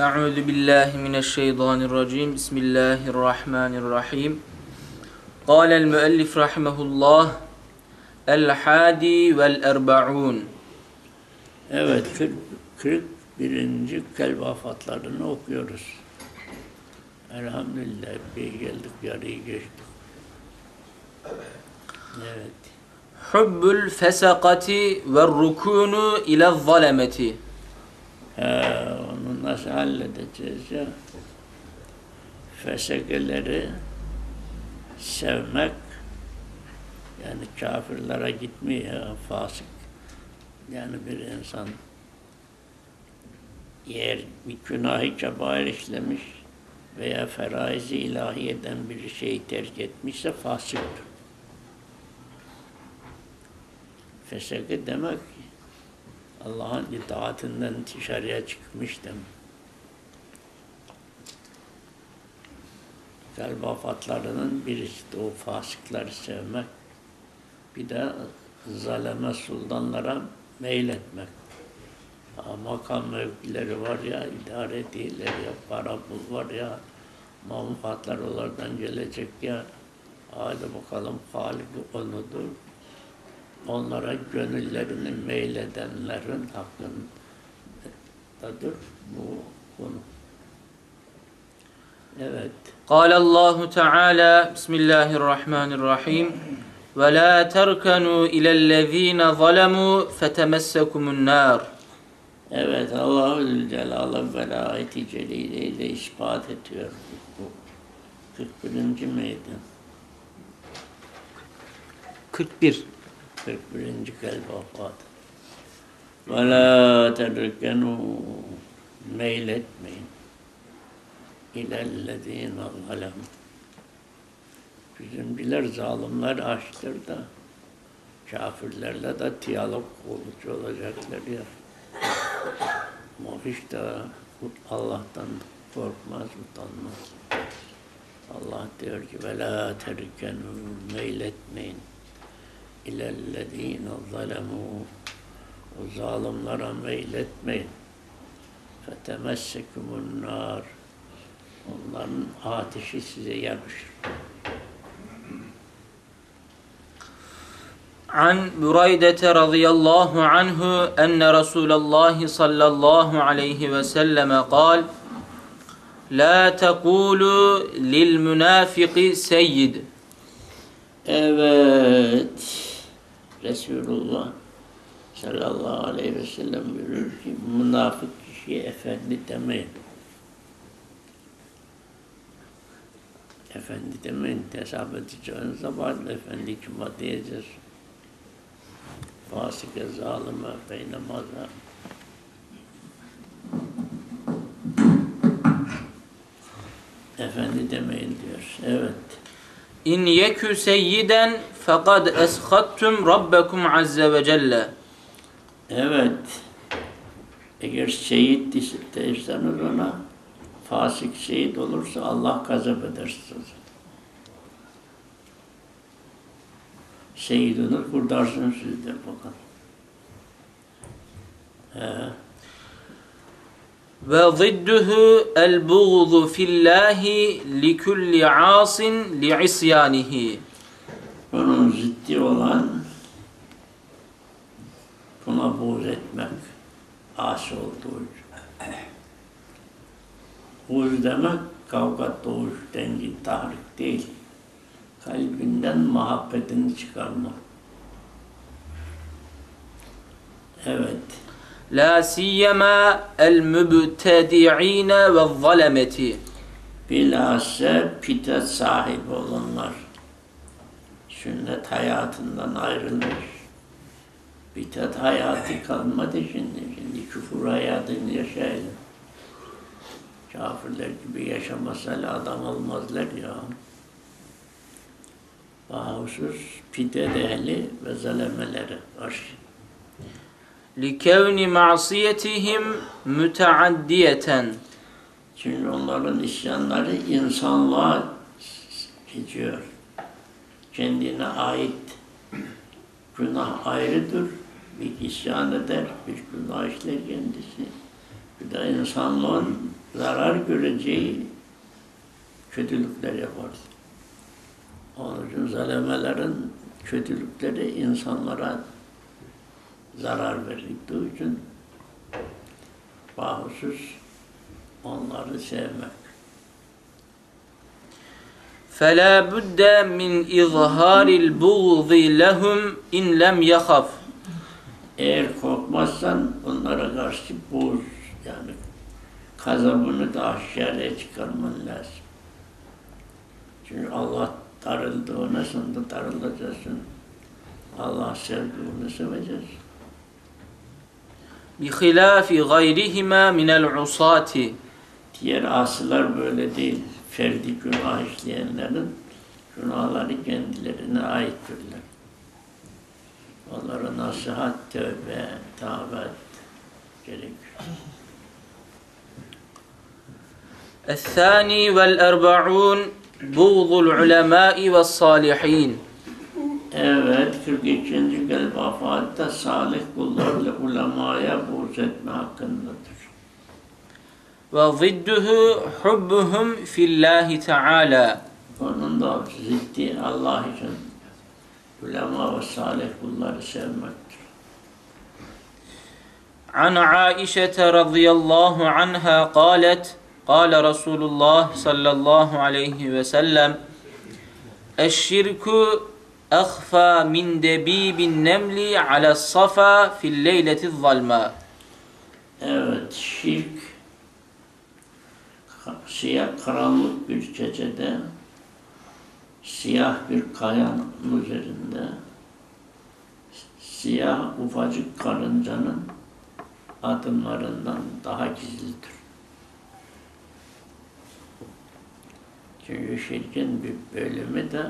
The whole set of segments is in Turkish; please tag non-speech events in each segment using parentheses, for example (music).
أعوذ بالله من الشيطان الرجيم بسم الله الرحمن الرحيم قال المؤلف رحمه الله الحادي والأربعون Evet, 40, 41. kalp afatlarını okuyoruz. Elhamdülillah bir geldik, yarıyı geçtik. Evet. حب الفسقة والركون إلى الظلمة Ha, onu nasıl halledeceğiz ya? Fesekeleri sevmek, yani kafirlere gitmiyor, fasık. Yani bir insan eğer bir günahı kebair işlemiş veya feraizi ilahiyeden bir şeyi terk etmişse fasıktır. Feseke demek Allah'ın itaatinden dışarıya çıkmış demek. Kalp afatlarının birisi o fasıkları sevmek. Bir de zaleme sultanlara meyletmek. Ha, makam mevkileri var ya, idare değiller ya, para pul var ya, manfaatlar onlardan gelecek ya. Hadi bakalım Halik onudur Onlara gönüllerini meyledenlerin hakkındadır bu konu. Evet. قال الله تعالى بسم الله الرحمن الرحيم ولا تركنوا إلى الذين ظلموا فتمسكم النار Evet, Allah-u Zülcelal'ın velayeti celiliyle ispat ediyor. Bu 41. meydan. 41 41. kalp afat. Ve la terkenu meyletmeyin ilellezine zalem. Bizimkiler zalimler açtır da kafirlerle de diyalog kurucu olacaklar ya. Hiç de Allah'tan korkmaz, utanmaz. Allah diyor ki la terkenu meyletmeyin ilellezine zalemu o zalimlere meyletmeyin fetemessekumun nar onların ateşi size yapışır. عن بريدة رضي الله عنه أن رسول الله صلى الله عليه وسلم قال لا تقولوا للمنافق سيد Evet. Resulullah sallallahu aleyhi ve sellem buyurur ki münafık kişiye efendi demeyin. Efendi demeyin. Hesap edeceğiniz zaman efendi kime diyeceğiz? Fasike, zalime, beynemaza. Efendi demeyin diyor. Evet. İn yekü seyyiden fekad eskhattum rabbekum azze ve celle. Evet. Eğer şehit derseniz ona fasık şehit olursa Allah gazap eder sizi. Şehit olur kurdarsınız siz de bakın. He. Ee, ve zidduhu el buğdu fillahi li kulli asin li isyanihi. Bunun ziddi olan buna buğz etmek, as olduğu Buğz demek kavga doğuş, dengi, tahrik değil. Kalbinden muhabbetini çıkarmak. Evet. La siyema el mübtedi'ine ve zalemeti. Bilhassa pide sahibi olanlar sünnet hayatından ayrılır. Bidat hayatı kalmadı şimdi. Şimdi küfür hayatını yaşayalım. Kafirler gibi yaşamasalar adam olmazlar ya. Bahusus pide ehli ve zalemelere karşı likevni ma'siyetihim müteaddiyeten. Çünkü onların isyanları insanlığa geçiyor. Kendine ait günah ayrıdır. Bir isyan eder, bir günah işler kendisi. Bir de insanlığın zarar göreceği kötülükler yapar. Onun için zalimelerin kötülükleri insanlara zarar verdikleri için bahusus onları sevmek. فلا بد من إظهار البغض لهم إن لم يخف Eğer korkmazsan onlara karşı boz yani kazabını da aşağıya çıkarman lazım. Çünkü Allah darıldığına sen de darılacaksın. Allah sevdiğini seveceksin. بخلاف غيرهما من العصاة Diğer asılar böyle değil. Ferdi günah işleyenlerin günahları kendilerine aittirler. Onlara nasihat, tövbe, tavbat gerekiyor. الثاني والأربعون بغض العلماء والصالحين Evet, 42. galiba faalde salih kullarla ulemaya buğz etme hakkındadır. وضده حبهم في الله تعالى Onun da ziddi Allah için ulema ve salih kulları sevmektir. عن عائشة رضي الله عنها قالت قال رسول الله صلى الله عليه وسلم الشرك أخفى من دبيب النمل على الصفا في الليلة الظلماء Evet, şirk ka- siyah karanlık bir gecede siyah bir kayanın üzerinde siyah ufacık karıncanın adımlarından daha gizlidir. Çünkü şirkin bir bölümü de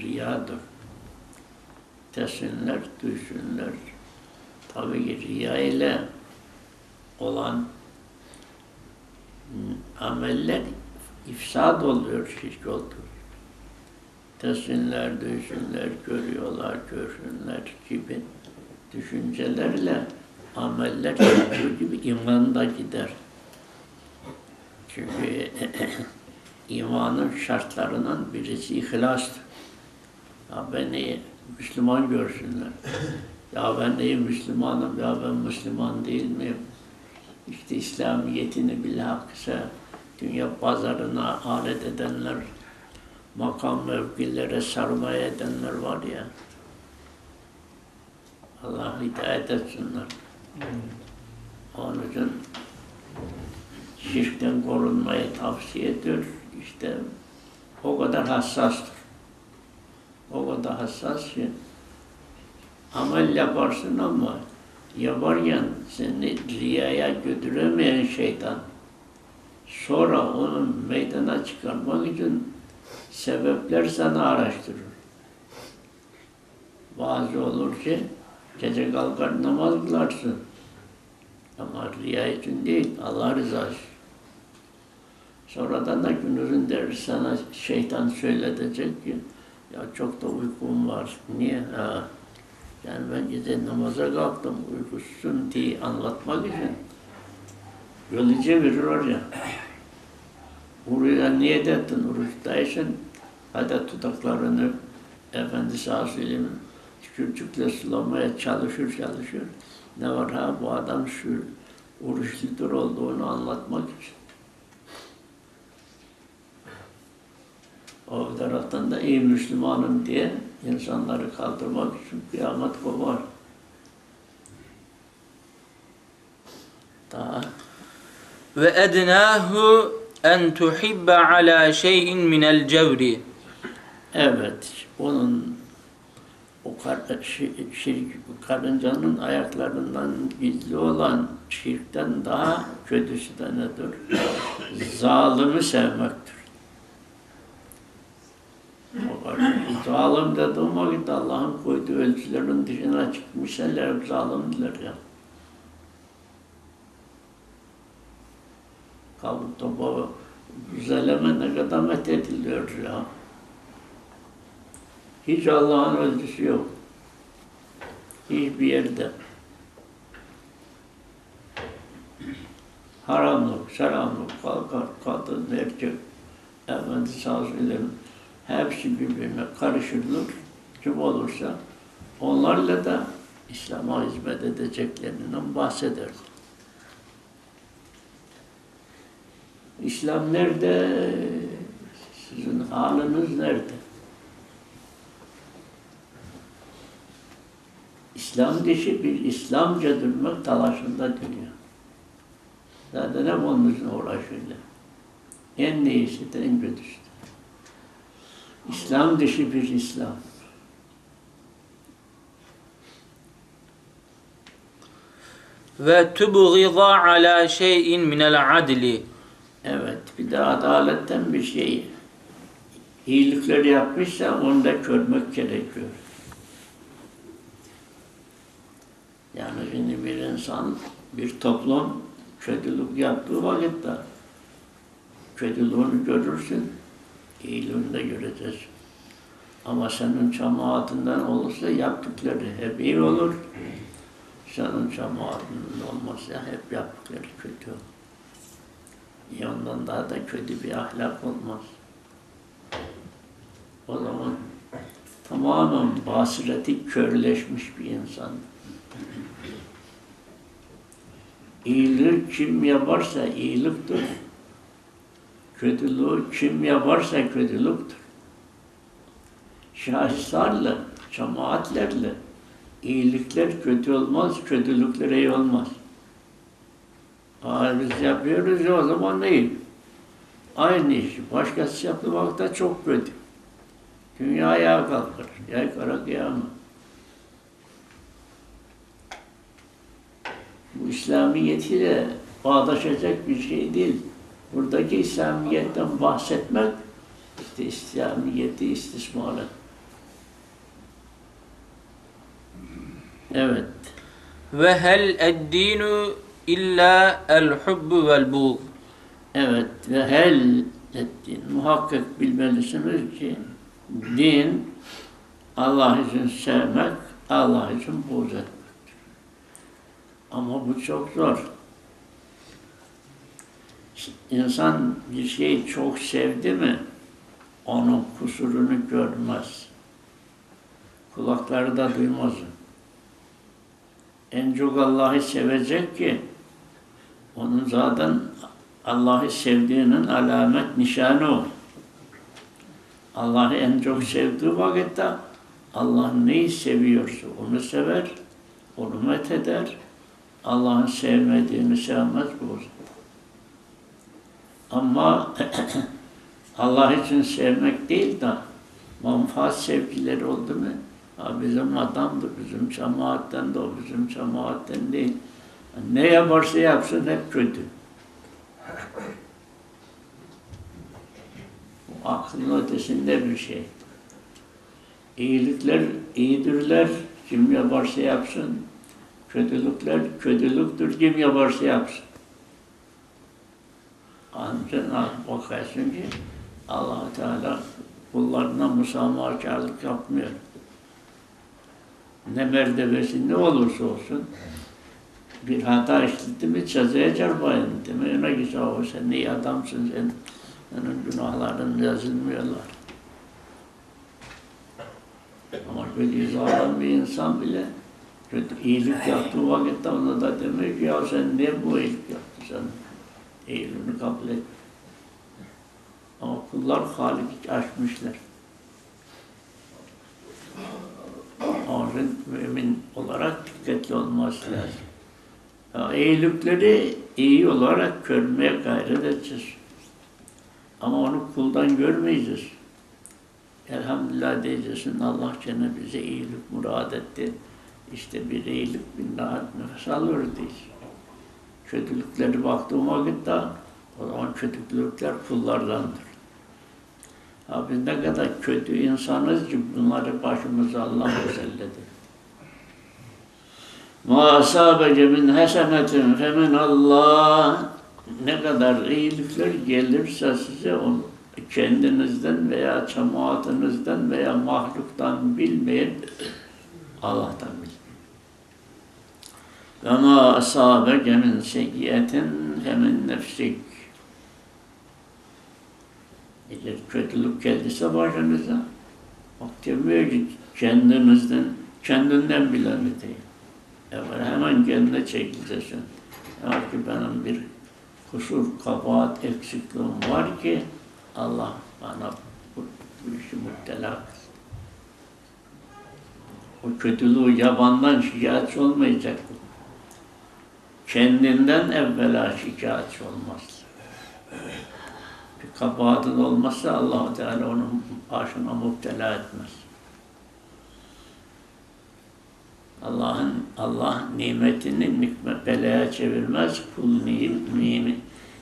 riyadır. Desinler, duysunlar. Tabii ki riya ile olan ameller ifsad oluyor şirk olduğu. Desinler, duysunlar, görüyorlar, görsünler gibi düşüncelerle ameller yaptığı gibi iman da gider. Çünkü (clears throat) imanın şartlarından birisi ihlastır. Ya beni Müslüman görsünler. (laughs) Ya ben iyi Müslümanım, ya ben Müslüman değil miyim? İşte İslamiyetini bilhakise dünya pazarına alet edenler, makam mevkilere sarmaya edenler var ya. Allah hidayet etsinler. Onun için şirkten korunmayı tavsiye ediyor. İşte o kadar hassastır. O kadar hassas ki amel yaparsın ama yaparken seni riyaya götüremeyen şeytan sonra onu meydana çıkarmak için sebepler sana araştırır. Bazı olur ki gece kalkar namaz kılarsın. Ama riya için değil, Allah rızası. Sonradan da günürün der sana şeytan söyletecek ki ya çok da uykum var. Niye? Ha. Yani ben gece namaza kalktım uykusuzsun diye anlatmak için yolu çevirir oraya. Buraya niye ettin oruçtaysın? Hadi tutaklarını Efendi sağ söyleyeyim tükürcükle sulamaya çalışır çalışır. Ne var ha bu adam şu oruçludur olduğunu anlatmak için. O taraftan da iyi Müslümanım diye insanları kaldırmak için kıyamet kopar. Daha. Ve ednahu en tuhibbe ala şeyin minel cevri. Evet, onun o karıncanın ayaklarından gizli olan şirkten daha kötüsü de nedir? Zalimi sevmektir. Zalim dediğim vakit Allah'ın koyduğu ölçülerin dışına çıkmış eller hep zalimdiler ya. Kalkıp da bu güzeleme ne kadar methediliyor ya. Hiç Allah'ın ölçüsü yok. Hiçbir yerde. haramlık, selamlık, kalkar, kadın, erkek, efendi sağ söylerim, hepsi birbirine karışırlar. Kim olursa onlarla da İslam'a hizmet edeceklerinden bahseder. İslam nerede? Sizin haliniz nerede? İslam dışı bir İslamca durmak talaşında dönüyor. Zaten hep onun için uğraşıyorlar. En iyisi de en kötüsü. İslam dışı bir İslam. ve tubghiza ala şey'in minel adli. Evet, bir de adaletten bir şey. İyilikler yapmışsa onu da görmek gerekiyor. Yani şimdi bir insan, bir toplum kötülük yaptığı vakitte kötülüğünü görürsün, iyiliğini de göreceksin. Ama senin cemaatinden olursa yaptıkları hep iyi olur. Senin cemaatinden olmazsa hep yaptıkları kötü olur. İyi ondan daha da kötü bir ahlak olmaz. O zaman tamamen basireti körleşmiş bir insan. İyilik kim yaparsa iyiliktir. Kötülüğü kim yaparsa kötülüktür. Şahıslarla, cemaatlerle iyilikler kötü olmaz, kötülükler iyi olmaz. Aa, biz yapıyoruz ya o zaman değil. Aynı işi başkası yapmak da çok kötü. Dünya ayağa kalkar. Yay kara kıyamet. Bu İslamiyetiyle bağdaşacak bir şey değil. Buradaki İslamiyetten bahsetmek işte İslamiyeti istismar et. Evet. Ve hel eddinu illa el hubbu vel buğ. Evet ve hel ettin. Muhakkak bilmelisiniz ki din Allah için sevmek, Allah için buğz etmektir. Ama bu çok zor. İnsan bir şeyi çok sevdi mi onun kusurunu görmez. Kulakları da duymaz. En çok Allah'ı sevecek ki onun zaten Allah'ı sevdiğinin alamet nişanı o. Allah'ı en çok sevdiği vakitte Allah neyi seviyorsa onu sever, onu metheder. Allah'ın sevmediğini sevmez bu. Ama (clears throat) Allah için sevmek değil de manfaat sevgileri oldu mu? Ha bizim adamdı, bizim cemaatten de o bizim cemaatten değil. Ne yaparsa yapsın hep kötü. Bu aklın ötesinde bir şey. İyilikler iyidirler, kim yaparsa yapsın. Kötülükler kötülüktür, kim yaparsa yapsın. Ancak bakarsın ki allah Teala kullarına musamahakarlık yapmıyor. Ne mertebesi ne olursa olsun bir hata işletti mi cezaya çarpayın. Demeyene ki o sen iyi adamsın sen. Senin günahların yazılmıyorlar. Ama kötü zalim bir insan bile kötü iyilik yaptığı vakitte ona da demek ki ya sen ne bu iyilik yaptın sen? İyiliğini kabul et. Ama kullar Halik'i aşmışlar. Onun mümin olarak dikkatli olması lazım. Ya, iyilikleri iyi olarak görmeye gayret edeceğiz. Ama onu kuldan görmeyeceğiz. Elhamdülillah diyeceksin Allah gene bize iyilik murad etti. İşte bir iyilik bir daha nefes alıyor değil. Kötülükleri baktığım vakitte o zaman kötülükler kullardandır. Ha biz ne kadar kötü insanız ki bunları başımıza Allah müselledi. Ma asabeke min hasenetin femin Allah ne kadar iyilikler gelirse size onu kendinizden veya cemaatinizden veya mahluktan bilmeyin Allah'tan. Ve ma asabeke min seyyiyetin nefsik. Eğer kötülük geldiyse başınıza, bak demiyor ki kendinizden, kendinden bileni değil. Evet, hemen kendine çekileceksin. Eğer ki benim bir kusur, kabahat, eksikliğim var ki Allah bana bu, bu işi kılsın. O kötülüğü yabandan şikayetçi olmayacak Kendinden evvela şikayetçi olmaz. Bir kabahatin olmazsa allah Teala onun başına müptela etmez. Allah'ın Allah nimetini nikmet belaya çevirmez. Kul ni, ni,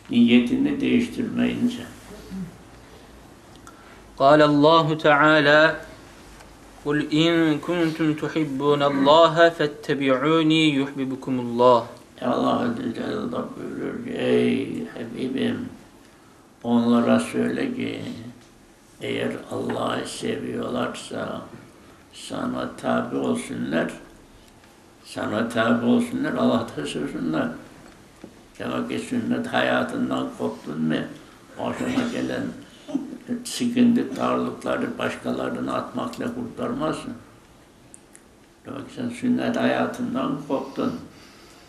niyetini değiştirmeyince. قال الله تعالى قل إن كنتم تحبون الله فاتبعوني يحببكم الله Allah Azze ve Celle buyuruyor ki ey Habibim onlara söyle ki eğer Allah'ı seviyorlarsa sana tabi olsunlar sana tabi olsunlar Allah'ta sevsinler. Demek ki sünnet hayatından koptun mu başına gelen sıkıntı, darlıkları başkalarına atmakla kurtarmazsın. Demek ki sen sünnet hayatından koptun.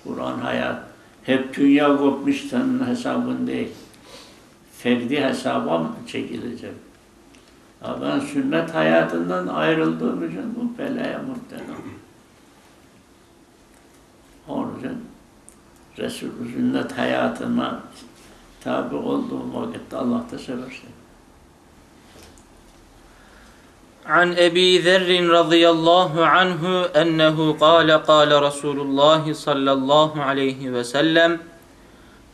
Kur'an hayat. Hep dünya kopmuş senin hesabın değil. Ferdi hesaba mı çekilecek? Ya ben sünnet hayatından ayrıldığım için bu belaya muhtemelen. Onun için Resul sünnet hayatıma tabi olduğum vakitte Allah da seversin. عن أبي ذر رضي الله عنه أنه قال قال رسول الله صلى الله عليه وسلم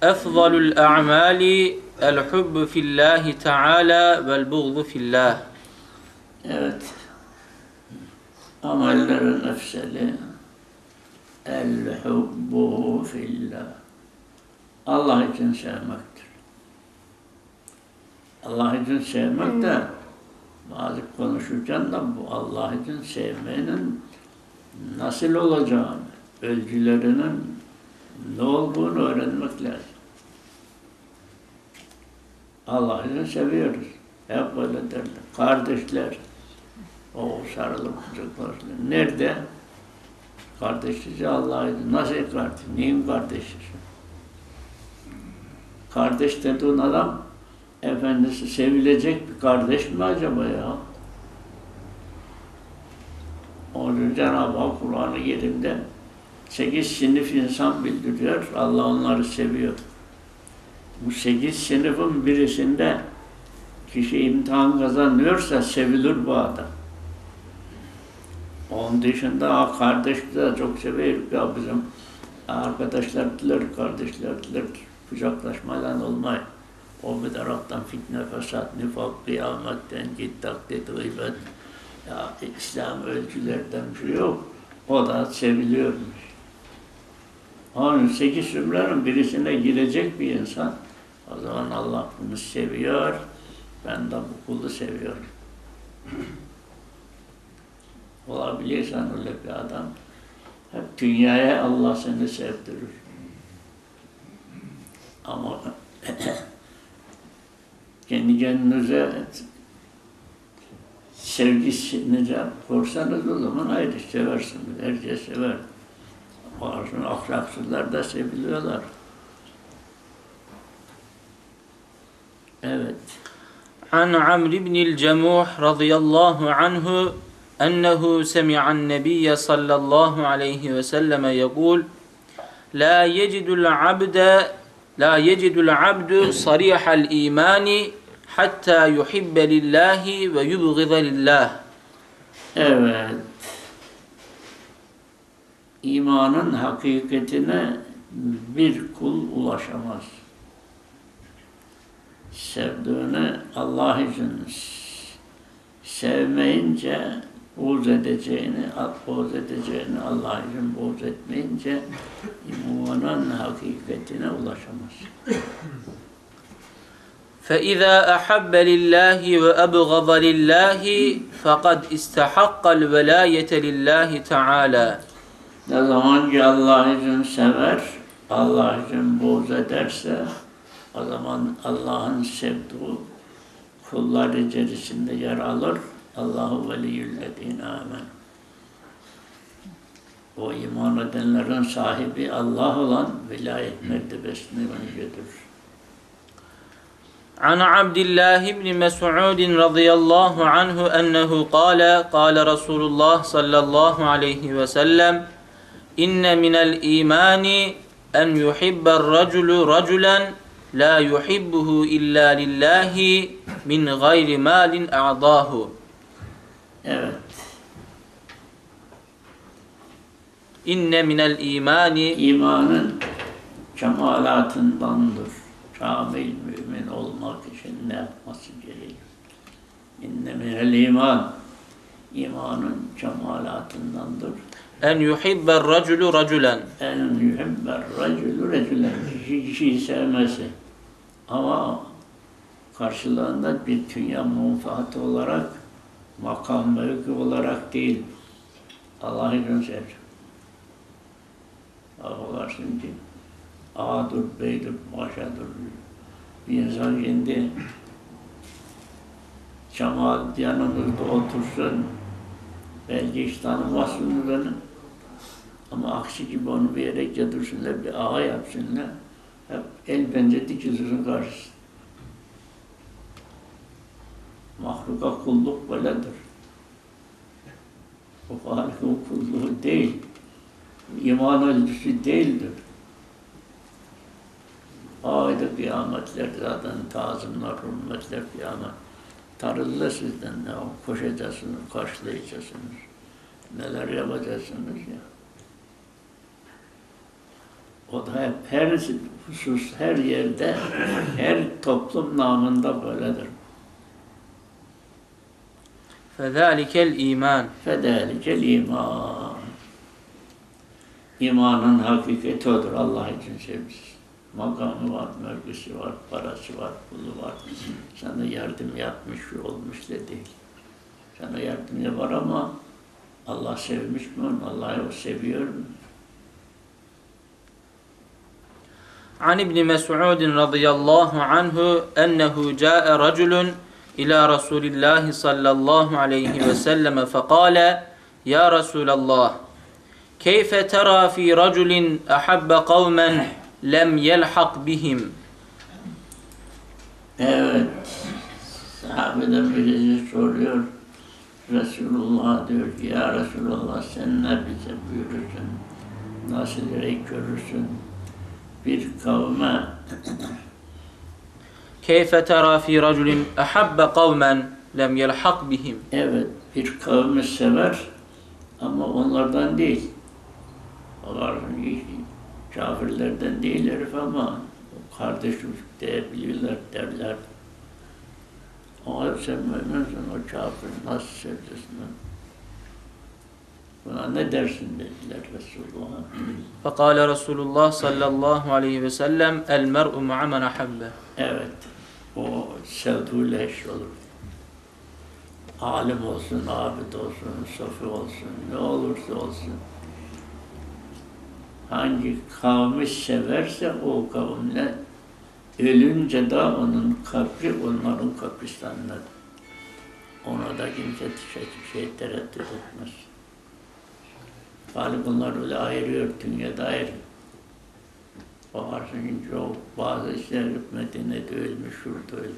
أفضل الأعمال الحب في الله تعالى والبغض في الله Evet. Amellerin efseli el hubbu fillah. Allah için sevmektir. Allah için sevmek de bazı konuşurken de bu Allah için sevmenin nasıl olacağını, ölçülerinin ne olduğunu öğrenmek lazım. Allah için seviyoruz. Hep böyle derler. Kardeşler. O sarılıp kucaklaşıyor. Nerede? Kardeşliği Allah'a Nasıl kardeş? Neyin kardeşi? Kardeş dediğin adam efendisi sevilecek bir kardeş mi acaba ya? Onun Cenab-ı Hak Kur'an-ı sekiz sınıf insan bildiriyor. Allah onları seviyor. Bu sekiz sınıfın birisinde kişi imtihan kazanıyorsa sevilir bu adam. Onun dışında kardeş de çok seviyor. Ya bizim arkadaşlar diler, kardeşler diler, kucaklaşmadan olmay. O bir taraftan fitne, fesat, nifak, kıyametten, git, taklit, gıybet. Ya İslam ölçülerden bir şey yok. O da seviliyormuş. Onun sekiz zümrenin birisine girecek bir insan. O zaman Allah bunu seviyor. Ben de bu kulu seviyorum. (clears throat) Olabilirsen öyle bir adam. Hep dünyaya Allah seni sevdirir. Ama (clears throat) kendi kendinize sevgisini korsanız o zaman ayrı seversiniz. Herkes sever. Bazı ahlaksızlar da seviliyorlar. Evet. An Amr ibn el-Cemuh radıyallahu anhu ennehu semi'an nebiyye sallallahu aleyhi ve selleme yekul La yecidul abde La yecidul abdu sarihal imani hatta yuhibbe lillahi ve yubgıza lillah. Evet. İmanın hakikatine bir kul ulaşamaz. Sevdiğini Allah için sevmeyince buğz edeceğini, buğz edeceğini Allah için buğz etmeyince imanın hakikatine ulaşamaz. فإذا أحب لله وأبغض لله فقد استحق الولاية لله تعالى Ne zaman ki Allah için sever, Allah için buğz ederse o zaman Allah'ın sevdiği kullar içerisinde yer alır. Allahu veliyyüllezine amen. O iman edenlerin sahibi Allah olan vilayet mertebesine götürür. عن عبد الله بن مسعود رضي الله عنه أنه قال قال رسول الله صلى الله عليه وسلم إن من الإيمان أن يحب الرجل رجلا لا يحبه إلا لله من غير مال أعضاه Evet. İnne minel imani imanın kemalatındandır. Kamil mümin olmak için ne yapması gerekir? İnne minel iman imanın kemalatındandır. En yuhibber raculu raculen. En yuhibber raculu raculen. Kişi kişiyi sevmesi. Ama karşılığında bir dünya menfaati olarak makam mevki olarak değil. Allah'ı sevecek. Affedersin ki ağadır, beydir, paşadır. Bir insan kendi cemaat yanımızda otursun, belki hiç tanımazsınız onu. Ama aksi gibi onu bir yere götürsünler, bir ağa yapsınlar. Hep el bence dikilsin karşısında. Mahluka kulluk böyledir. O Halik'in kulluğu değil. İman ölçüsü değildir. Ayda kıyametler zaten tazimler, hürmetler kıyamet. Tarıldı sizden ne o? Koşacaksınız, karşılayacaksınız. Neler yapacaksınız ya. O da hep her husus, her yerde, her toplum namında böyledir. فذلك الإيمان Fedelikel iman. İmanın hakikati odur Allah için sevgisi. Makamı var, mevkisi var, parası var, pulu var. Sana yardım yapmış, olmuş da değil. Sana yardım yapar ama Allah sevmiş mi onu? Allah'ı o seviyor mu? عن ابن مسعود رضي الله عنه أنه جاء رجل ila Resulillahi sallallahu aleyhi ve selleme fekale Ya Resulallah keyfe tera fi raculin ahabbe kavmen lem yelhak bihim Evet sahabeden birisi soruyor Resulullah diyor ki Ya Resulallah sen ne bize buyurursun? Nasıl direkt görürsün? Bir kavme Keyfe tera fi raculin ahabbe kavmen lem yelhak bihim. Evet, bir kavmi sever ama onlardan değil. Onlar hani kafirlerden değil herif ama kardeşim diyebilirler derler. Ama sen müminsin o kafir nasıl sevdesin? Buna ne dersin dediler Resulullah'a. Fekale Resulullah sallallahu aleyhi ve sellem el mer'u ma'amen habbe. Evet. O sevduğuyla eş olur. Alim olsun, abid olsun, sofi olsun, ne olursa olsun. Hangi kavmi severse o kavimle ölünce de onun kabri onların kabristanına. Ona da kimse şey, şey tereddüt etmez. Galip bunlar öyle ayırıyor, dünyada ayırıyor. Bakarsın ki çok bazı işler Medine'de ölmüş, şurada ölmüş.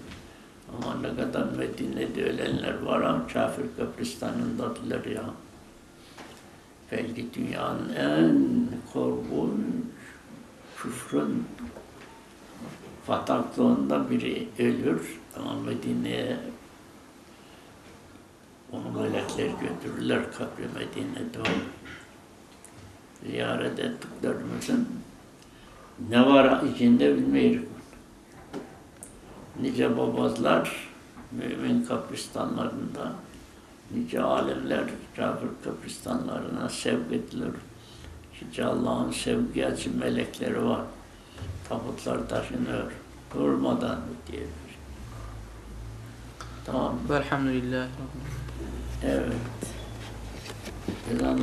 Ama ne kadar Medine'de ölenler var ama kafir kabristanındadılar ya. Belki dünyanın en korkunç küfrün bataklığında biri ölür ama Medine'ye onu melekler götürürler kabri Medine'de onu ziyaret ettiklerimizin ne var içinde bilmeyiz. Nice babazlar mümin kapistanlarında, nice alimler kafir kapistanlarına sevk edilir. Nice Allah'ın sevgi açı melekleri var. Tabutlar taşınıyor. Durmadan diye bir Tamam. Velhamdülillah. Evet. Ezan